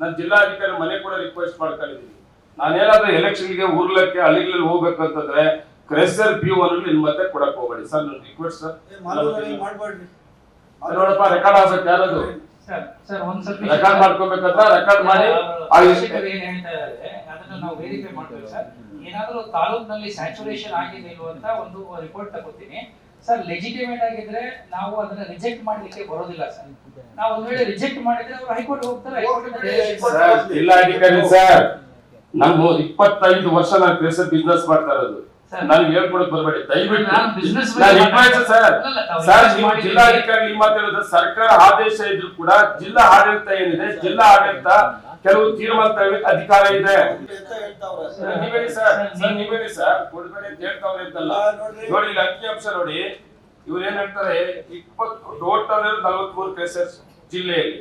ನಾನು ಜಿಲ್ಲಾಧಿಕಾರಿ ಮನೆ ಕೂಡ ರಿಕ್ವೆಸ್ಟ್ ಮಾಡ್ಕೊಂಡಿದ್ದೀನಿ ನಾನೇನಾದ್ರೂ ಎಲೆಕ್ಷನ್ಗೆ ಊರ್ಲಕ್ಕೆ ಹಳ್ಳಿಗಳಲ್ಲಿ ಹೋಗ್ಬೇಕಂತಂದ್ರೆ ಕ್ರೆಸರ್ ಪಿ ಒನ್ ನಿನ್ ಮತ್ತೆ ಕೊಡಕ್ ಹೋಗ್ಬೇಡಿ. ಸರ್ ನನ್ನ ರಿಕ್ವೆಸ್ಟ್ ಸರ್. ನೋಡಪ್ಪ ರೆಕಾರ್ಡ್ ಆಗ್ಬೇಕು ಯಾರದು? ಸರ್ ಸರ್ ಒಂದ್ ಸ್ವಲ್ಪ ರೆಕಾರ್ಡ್ ಮಾಡ್ಕೋಬೇಕಂತ ರೆಕಾರ್ಡ್ ಮಾಡಿ ಆ ಶಿಕ್ಷಕರು ಏನ್ ಹೇಳ್ತಾ ಇದ್ದಾರೆ ಅದನ್ನ ನಾವು ವೆರಿಫೈ ಮಾಡ್ಬೇಕು ಸರ್. ಏನಾದ್ರೂ ತಾಲೂಕಿನಲ್ಲಿ ಸ್ಯಾಚುರೇಷನ್ ಆಗಿದೆ ಇಲ್ವ ಅಂತ ಒಂದು ರಿಪೋರ್ಟ್ ತಗೋತೀನಿ. ಸರ್ ಲೆಜಿಟಿಮೇಟ್ ಆಗಿದ್ರೆ ನಾವು ಅದನ್ನ ರಿಜೆಕ್ಟ್ ಮಾಡ್ಲಿಕ್ಕೆ ಬರೋದಿಲ್ಲ ಸರ್. ನಾವು ಒಂದ್ ವೇಳೆ ರಿಜೆಕ್ಟ್ ಮಾಡಿದ್ರೆ ಅವರು ಹೈಕೋರ್ಟ್ ಹೋಗ್ತಾರೆ ಹೈಕೋರ್ಟ್ ಸರ್ ಅಧಿಕಾರಿ ಸರ್ ನಾನು ಇಪ್ಪತ್ತೈದು ವರ್ಷ ನಾನು ಕೆಲಸ ಬಿಸ್ನೆಸ್ ಮಾಡ್ತಾ ಇರೋದು. ಸರ್. ನನಗೆ ಹೇಳ್ಕೊಡಕ್ ಬರಬೇಡಿ ದಯವಿಟ್ಟು. ಸರ್ ಸರ್ ನೀವು. ಜಿಲ್ಲಾಧಿಕಾರಿ ನಿಮ್ಮ ಸರ್ಕಾರ ಆದೇಶ ಇದ್ರು ಕೂಡ ಜಿಲ್ಲಾ ಆಡಳಿತ ಏನಿದೆ ಜಿಲ್ಲಾ ಆಡಳಿತ ಕೆಲವು ತೀರ್ಮಾನ ಅಧಿಕಾರ ಇದೆ. ಹೇಳ್ತಾವ್ರೆ. Sir, sir? ಸರ್ ನೀವೇಳಿ ಸರ್? ಕೊಡ್ಬೇಡಿ ಅಂತ ಹೇಳ್ತಾವ್ರೆ ಅಂತಲ್ಲ. ನೋಡಿ ಇಲ್ಲಿ ಅಂಕಿಅಂಶ ನೋಡಿ. ಇವ್ರು ಏನ್ ಹೇಳ್ತಾರೆ? ಇಪ್ಪತ್ತು ಟೋಟಲ್ ನಲವತ್ಮೂರು ಕೇಸಸ್ ಜಿಲ್ಲೆಯಲ್ಲಿ.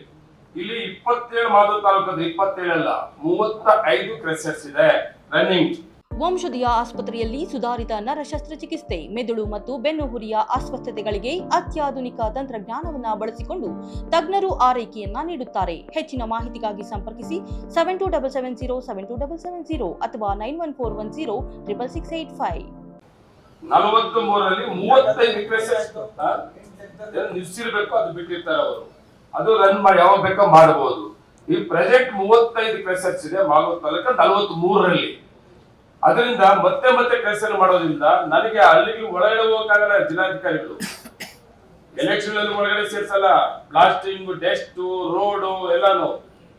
ಇಲ್ಲಿ ಇಪ್ಪತ್ತೇಳು ಮಾದ ತಾಲೂಕದ ಇಪ್ಪತ್ತೇಳಲ್ಲ ಮೂವತ್ತ ಐದು ಕ್ರೆಸರ್ಸ್ ಇದೆ ರನ್ನಿಂಗ್. ವಂಶದಿಯ ಆಸ್ಪತ್ರೆಯಲ್ಲಿ ಸುಧಾರಿತ ನರ ಶಸ್ತ್ರಚಿಕಿತ್ಸೆ ಮೆದುಳು ಮತ್ತು ಬೆನ್ನುಹುರಿಯ ಅಸ್ವಸ್ಥತೆಗಳಿಗೆ ಅತ್ಯಾಧುನಿಕ ತಂತ್ರಜ್ಞಾನವನ್ನು ಬಳಸಿಕೊಂಡು ತಜ್ಞರು ಆರೈಕೆಯನ್ನ ನೀಡುತ್ತಾರೆ. ಹೆಚ್ಚಿನ ಮಾಹಿತಿಗಾಗಿ ಸಂಪರ್ಕಿಸಿ seven two double seven zero seven two double seven zero ಅಥವಾ nine one four one zero triple six eight five ಮೂವತ್ತೈದು ಅದು ಬಿಟ್ಟಿರ್ತಾರೆ ಅವರು. ಅದು ರನ್ ಮಾಡಿ ಯಾವಾಗ ಬೇಕೋ ಮಾಡಬಹುದು ಈ ಪ್ರೆಸೆಂಟ್ ಮೂವತ್ತೈದು ಕ್ರೆಸರ್ಸ್ ಇದೆ, ಮಾಗೋ ತಾಲೂಕ ನಲವತ್ತ್ ಮೂರರಲ್ಲಿ ಅದರಿಂದ ಮತ್ತೆ ಮತ್ತೆ ಕೆಲಸ ಮಾಡೋದ್ರಿಂದ ನನಗೆ ಅಲ್ಲಿಗೆ ಒಳಗಡೆ ಹೋಗಕ್ಕಾಗಲ್ಲ ಜಿಲ್ಲಾಧಿಕಾರಿಗಳು. ಎಲೆಕ್ಷನ್ ಅಲ್ಲಿ ಒಳಗಡೆ ಸೇರ್ಸಲ್ಲ ಪ್ಲಾಸ್ಟಿಂಗ್ ಡೆಸ್ಟ್ ರೋಡು ಎಲ್ಲಾನು.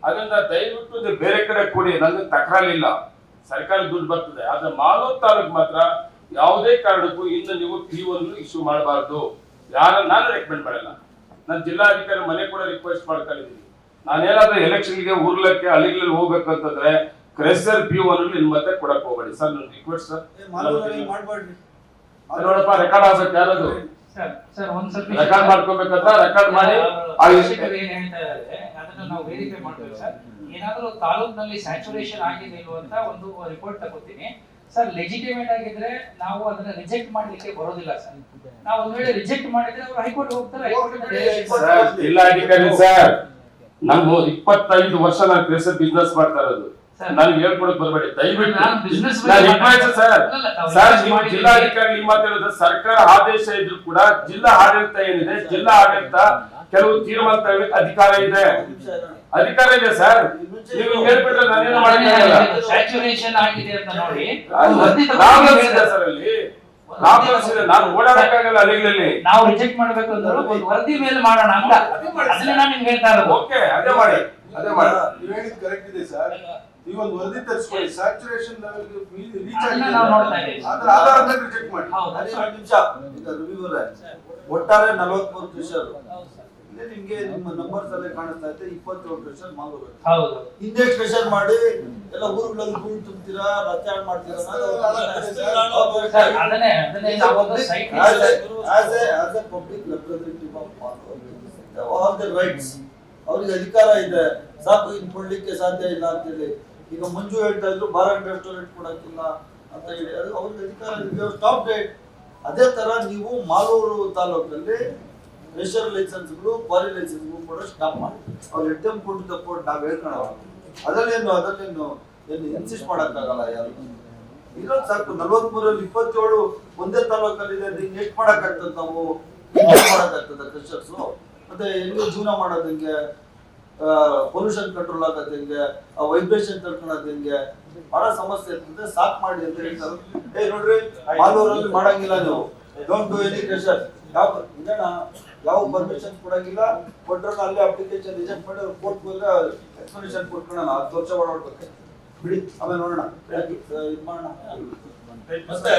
ಅದರಿಂದ ದಯವಿಟ್ಟು ಬೇರೆ ಕಡೆ ಕೊಡಿ ನನಗೆ ತಕರಾರಿಲ್ಲ ಸರ್ಕಾರ ದುಡ್ಡು ಬರ್ತದೆ. ಆದ್ರೆ ಮಾಲೂರು ತಾಲೂಕು ಮಾತ್ರ ಯಾವುದೇ ಕಾರಣಕ್ಕೂ ಇನ್ನು ನೀವು ಪಿ ಒನ್ ಇಶ್ಯೂ ಮಾಡಬಾರ್ದು. ಯಾರ ನಾನು ರೆಕಮೆಂಡ್ ಮಾಡಲ್ಲ. ನಾನು ಜಿಲ್ಲಾಧಿಕಾರಿ ಮನೆ ಕೂಡ ರಿಕ್ವೆಸ್ಟ್ ಮಾಡ್ಕೊಂಡಿದ್ದೀನಿ ನಾನೇನಾದ್ರೂ ಎಲೆಕ್ಷನ್ಗೆ ಊರ್ಲಕ್ಕೆ, ಹಳ್ಳಿಗಳಲ್ಲಿ ಹೋಗ್ಬೇಕಂತಂದ್ರೆ ಕ್ರೆಸರ್ ವ್ಯೂ ಅನ್ನು ನಿಮ್ಮ ಮತ್ತೆ ಕೊಡಕ್ ಹೋಗ್ಬೇಡಿ. ಸರ್ ನನ್ನ ರಿಕ್ವೆಸ್ಟ್ ಸರ್. ನೋಡಪ್ಪ ರೆಕಾರ್ಡ್ ಆಗ್ಬೇಕು ಯಾರದು? ಸರ್ ಸರ್ ರೆಕಾರ್ಡ್ ಮಾಡ್ಕೋಬೇಕಂತ ರೆಕಾರ್ಡ್ ಮಾಡಿ ಆ ವಿಷಯ ಏನ್ ಹೇಳ್ತಾ ಇದ್ದಾರೆ ಅದನ್ನ ನಾವು ವೆರಿಫೈ ಮಾಡ್ಬೇಕು ಸರ್. ಏನಾದರೂ ತಾಲೂಕಿನಲ್ಲಿ ಸ್ಯಾಚುರೇಷನ್ ಆಗಿದೆ ಇಲ್ವ ಅಂತ ಒಂದು ರಿಪೋರ್ಟ್ ತಗೋತೀನಿ. ಸರ್ ಲೆಜಿಟಿಮೇಟ್ ಆಗಿದ್ರೆ ನಾವು ಅದನ್ನ ರಿಜೆಕ್ಟ್ ಮಾಡ್ಲಿಕ್ಕೆ ಬರೋದಿಲ್ಲ ಸರ್. ನಾವು ಒಂದ್ ವೇಳೆ ರಿಜೆಕ್ಟ್ ಮಾಡಿದ್ರೆ ಅವರು ಹೈಕೋರ್ಟ್ ಹೋಗ್ತಾರೆ ಹೈಕೋರ್ಟ್ ಇಲ್ಲ ಅಧಿಕಾರಿ ಸರ್ ನಾನು ಇಪ್ಪತ್ತೈದು ವರ್ಷ ನಾನು ಕ್ರೆಸರ್ ಬಿಸ್ನೆಸ್ ಮಾಡ್ತಾ ಇರೋದು. ಸರ್. ನನಗೆ ಹೇಳ್ಕೊಡಕ್ ಬರಬೇಡಿ. ದಯವಿಟ್ಟು ಸರ್. ಸರ್ ನೀವು ಜಿಲ್ಲಾಧಿಕಾರಿ ನಿಮ್ಮ ಮಾತಾಡೋದು ಸರ್ಕಾರ ಆದೇಶ ಇದ್ರು ಕೂಡ ಜಿಲ್ಲಾ ಆಡಳಿತ ಏನಿದೆ ಜಿಲ್ಲಾ ಆಡಳಿತ ಕೆಲವು ತೀರ್ಮಾನ ತಗೊಳ್ಳಿಕ್ಕೆ ಅಧಿಕಾರ ಇದೆ. ಅಧಿಕಾರ ಇದೆ ಸರ್. ನೀವು ಹೇಳ್ಬಿಟ್ರೆ ನಾನೇನು ಮಾಡಕ್ಕಾಗಲ್ಲ ಸ್ಯಾಚುರೇಷನ್ ಆಗಿದೆ ಅಂತ ನೋಡಿ. ಪ್ರಾಬ್ಲಮ್ಸ್ ಇದೆ ಸರ್ ಅಲ್ಲಿ. ಪ್ರಾಬ್ಲಮ್ಸ್ ಇದೆ ನಾನು ಓಡಾಡಕ್ಕಾಗಲ್ಲ ಅಲ್ಲಿಗಳಲ್ಲಿ ನಾವು ರಿಜೆಕ್ಟ್ ಮಾಡ್ಬೇಕು ಅಂದ್ರೆ ಒಂದು ವರದಿ ಮೇಲೆ ಮಾಡೋಣ ಅಂತ. ಅದನ್ನ ನಾನು ನಿಮ್ಗೆ ಹೇಳ್ತಾ ಇರೋದು. ಓಕೆ ಅದೇ ಮಾಡಿ. ಅದೇ ಮಾಡಿ. ನೀವು ಹೇಳಿದ್ ಕರೆಕ್ಟ್ ಇದೆ ಸರ್. ನೀವು ಒಂದು ವರದಿ ತರಿಸ್ಕೊಳ್ಳಿ. ಸ್ಯಾಚುರೇಷನ್ ಲೆವೆಲ್ ರೀಚ್ ಆಗಿದೆ. ಇದ್ದೀವಿ. ಆಧಾರದ ಮೇಲೆ ರಿಜೆಕ್ಟ್ ಮಾಡಿ. ಒಂದು ನಿಮಿಷ. ರವಿವರ ಒಟ್ಟಾರೆ ನಲವತ್ಮೂರು ಕ್ರಿಷರ್ ಇಲ್ಲಿ ನಿಮ್ಗೆ ನಿಮ್ಮ ನಂಬರ್ಸ್ ಅಲ್ಲೇ ಕಾಣಿಸ್ತಾ ಇದೆ ಇಪ್ಪತ್ತೇಳು ಕ್ರಿಷರ್ ಮಾಲೂರು ಹೌದು. ಕ್ರಿಷರ್ ಮಾಡಿ ಎಲ್ಲ ಊರುಗಳಲ್ಲಿ ಹೂಳು ತುಂಬ್ತೀರಾ ರಚಾಣ ಮಾಡ್ತೀರಾ sir, representative of Malur, they have all ಅವ್ರಿಗೆ ಅಧಿಕಾರ ಇದೆ. ಸಾಕು ಇನ್ ಕೊಡ್ಲಿಕ್ಕೆ ಸಾಧ್ಯ ಇಲ್ಲ ಅಂತ ಹೇಳಿ ಈಗ ಮಂಜು ಹೇಳ್ತಾ ಇದ್ರು ಬಾರ್ ರೆಸ್ಟೋರೆಂಟ್ ಕೊಡಕ್ಕಿಲ್ಲ ಅಂತ ಹೇಳಿ. ಅದು ಅಧಿಕಾರ ಸ್ಟಾಪ್ ಡೇಟ್ ಅದೇ ತರ ನೀವು ಮಾಲೂರು ತಾಲೂಕಲ್ಲಿ ರೇಷನ್ ಲೈಸೆನ್ಸ್ಗಳು ಕ್ವಾರಿ ಲೈಸೆನ್ಸ್ಗಳು ಕೂಡ ಸ್ಟಾಪ್ ಮಾಡಿ. ಅವ್ರು ಎಟ್ಟೆಂ ಕೊಟ್ಟು ತಪ್ಪು ನಾವು ಹೇಳ್ಕೊಳ್ಳೋ ಅದರಲ್ಲೇನು ಅದರಲ್ಲೇನು ಏನು ಇನ್ಸಿಸ್ಟ್ ಮಾಡಕ್ಕಾಗಲ್ಲ ಯಾರು? ಇರೋದು ಸಾಕು. ನಲ್ವತ್ಮೂರಲ್ಲಿ ಇಪ್ಪತ್ತೇಳು ಒಂದೇ ತಾಲೂಕಲ್ಲಿ ಇದೆ ಹಿಂಗೆ ಎಷ್ಟು ಮಾಡೋಕ್ಕಾಗ್ತದೆ ನಾವು? ಮಾಡೋಕ್ಕಾಗ್ತದೆ ಕ್ರಿಶ್ಚಿಯನ್ಸು ಮತ್ತೆ ಹೆಂಗೆ ಜೀವನ ಮಾಡೋದು ಹೆಂಗೆ? ಪೊಲ್ಯೂಷನ್ ಕಂಟ್ರೋಲ್ ಆಗೋದು ಹೆಂಗೆ ವೈಬ್ರೇಷನ್ ತಡ್ಕೊಳೋದು ಹೆಂಗೆ ಬಹಳ ಸಮಸ್ಯೆ ಇರ್ತದೆ, ಸಾಕ್ ಮಾಡಿ ಅಂತ ಹೇಳ್ತಾರೆ. ಏ, ನೋಡ್ರಿ, ಮಾಲೂರಲ್ಲಿ ಮಾಡಂಗಿಲ್ಲ ನೀವು. ಡೋಂಟ್ ಡೂ ಎನಿ ಪ್ರೆಷರ್ ಯಾವ ಇದನ್ನ ಯಾವ ಪರ್ಮಿಷನ್ ಕೊಡಂಗಿಲ್ಲ. ಕೊಟ್ಟರೆ ಅಲ್ಲಿ ಅಪ್ಲಿಕೇಶನ್ ರಿಜೆಕ್ಟ್ ಮಾಡಿ ಕೋರ್ಟ್ ಹೋದ್ರೆ ಎಕ್ಸ್ಪ್ಲನೇಷನ್ ಕೊಟ್ಕೊಳ್ಳೋಣ ಹತ್ತು ವರ್ಷ ಓಡಾಡ್ಬೇಕು ಬಿಡಿ. ಆಮೇಲೆ ನೋಡೋಣ. ಇದು ಮಾಡೋಣ. ಮತ್ತೆ